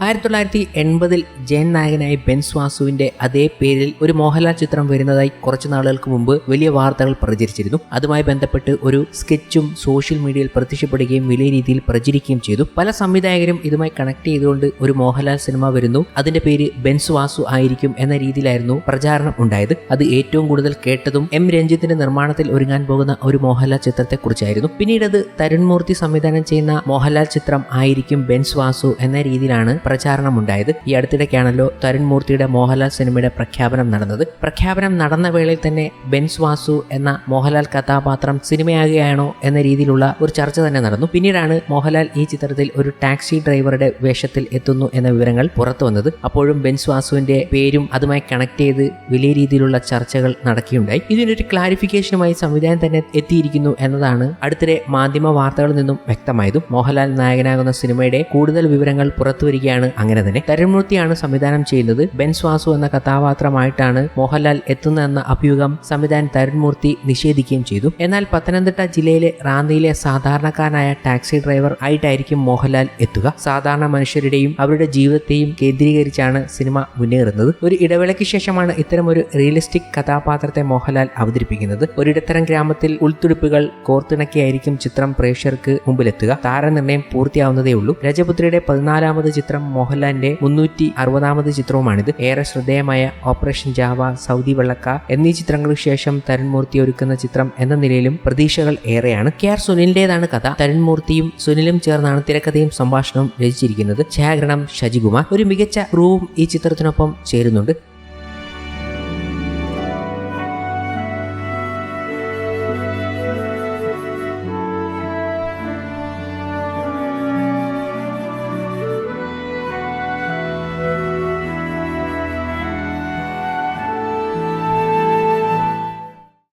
ആയിരത്തി തൊള്ളായിരത്തി എൺപതിൽ ജയൻ നായകനായി ബെൻസ് വാസുവിന്റെ അതേ പേരിൽ ഒരു മോഹൻലാൽ ചിത്രം വരുന്നതായി കുറച്ചു നാളുകൾക്ക് മുമ്പ് വലിയ വാർത്തകൾ പ്രചരിച്ചിരുന്നു. അതുമായി ബന്ധപ്പെട്ട് ഒരു സ്കെച്ചും സോഷ്യൽ മീഡിയയിൽ പ്രത്യക്ഷപ്പെടുകയും വലിയ രീതിയിൽ പ്രചരിക്കുകയും ചെയ്തു. പല സംവിധായകരും ഇതുമായി കണക്ട് ചെയ്തുകൊണ്ട് ഒരു മോഹൻലാൽ സിനിമ വരുന്നു. അതിന്റെ പേര് ബെൻസ് വാസു ആയിരിക്കും എന്ന രീതിയിലായിരുന്നു പ്രചാരണം ഉണ്ടായത്. അത് ഏറ്റവും കൂടുതൽ കേട്ടതും എം രഞ്ജിത്തിന്റെ നിർമ്മാണത്തിൽ ഒരുങ്ങാൻ പോകുന്ന ഒരു മോഹൻലാൽ ചിത്രത്തെക്കുറിച്ചായിരുന്നു. പിന്നീട് അത് തരുൺമൂർത്തി സംവിധാനം ചെയ്യുന്ന മോഹൻലാൽ ചിത്രം ആയിരിക്കും ബെൻസ് വാസു എന്ന രീതിയിലാണ് പ്രചാരണം ഉണ്ടായത് ഈ അടുത്തിടയ്ക്കാണല്ലോ തരുൺ മൂർത്തിയുടെ മോഹൻലാൽ സിനിമയുടെ പ്രഖ്യാപനം നടന്നത്. പ്രഖ്യാപനം നടന്ന വേളയിൽ തന്നെ ബെൻസ് വാസു എന്ന മോഹൻലാൽ കഥാപാത്രം സിനിമയാകുകയാണോ എന്ന രീതിയിലുള്ള ഒരു ചർച്ച തന്നെ നടന്നു. പിന്നീടാണ് മോഹൻലാൽ ഈ ചിത്രത്തിൽ ഒരു ടാക്സി ഡ്രൈവറുടെ വേഷത്തിൽ എത്തുന്നു എന്ന വിവരങ്ങൾ പുറത്തു വന്നത്. അപ്പോഴും ബെൻസ് വാസുവിന്റെ പേരും അതുമായി കണക്ട് ചെയ്ത് വലിയ രീതിയിലുള്ള ചർച്ചകൾ നടക്കുകയുണ്ടായി. ഇതിനൊരു ക്ലാരിഫിക്കേഷനുമായി സംവിധാനം തന്നെ എത്തിയിരിക്കുന്നു എന്നതാണ് അടുത്തിടെ മാധ്യമ വാർത്തകളിൽ നിന്നും വ്യക്തമായതും. മോഹൻലാൽ നായകനാകുന്ന സിനിമയുടെ കൂടുതൽ വിവരങ്ങൾ പുറത്തുവരികയാണ് അങ്ങനെ തന്നെ. തരുൺമൂർത്തിയാണ് സംവിധാനം ചെയ്യുന്നത് ബെൻ സ്വാസു എന്ന കഥാപാത്രമായിട്ടാണ് മോഹൻലാൽ എത്തുന്നതെന്ന അഭ്യൂഹം സംവിധാനം തരുൺമൂർത്തി നിഷേധിക്കുകയും ചെയ്തു. എന്നാൽ പത്തനംതിട്ട ജില്ലയിലെ റാന്നിയിലെ സാധാരണക്കാരനായ ടാക്സി ഡ്രൈവർ ആയിട്ടായിരിക്കും മോഹൻലാൽ എത്തുക. സാധാരണ മനുഷ്യരുടെയും അവരുടെ ജീവിതത്തെയും കേന്ദ്രീകരിച്ചാണ് സിനിമ മുന്നേറുന്നത്. ഒരു ഇടവേളയ്ക്ക് ശേഷമാണ് ഇത്തരമൊരു റിയലിസ്റ്റിക് കഥാപാത്രത്തെ മോഹൻലാൽ അവതരിപ്പിക്കുന്നത്. ഒരിടത്തരം ഗ്രാമത്തിൽ ഉൾത്തുടിപ്പുകൾ കോർത്തിണക്കിയായിരിക്കും ചിത്രം പ്രേക്ഷകർക്ക് മുമ്പിലെത്തുക. താരനിർണയം പൂർത്തിയാവുന്നതേ ഉള്ളൂ രജപുത്രിയുടെ പതിനാലാമത് ചിത്രം മോഹൻലാലിന്റെ മുന്നൂറ്റി അറുപതാമത് ചിത്രവുമാണിത്. ഏറെ ശ്രദ്ധേയമായ ഓപ്പറേഷൻ ജാവ സൗദി വെള്ളക്ക എന്നീ ചിത്രങ്ങൾക്ക് ശേഷം തരുൺമൂർത്തി ഒരുക്കുന്ന ചിത്രം എന്ന നിലയിലും പ്രതീക്ഷകൾ ഏറെയാണ്. കെ ആർ സുനിലിന്റേതാണ് കഥ. തരുൺമൂർത്തിയും സുനിലും ചേർന്നാണ് തിരക്കഥയും സംഭാഷണവും രചിച്ചിരിക്കുന്നത്. ഛായാഗ്രഹണം ഷജികുമാർ. ഒരു മികച്ച ക്രൂവും ഈ ചിത്രത്തിനൊപ്പം ചേരുന്നുണ്ട്.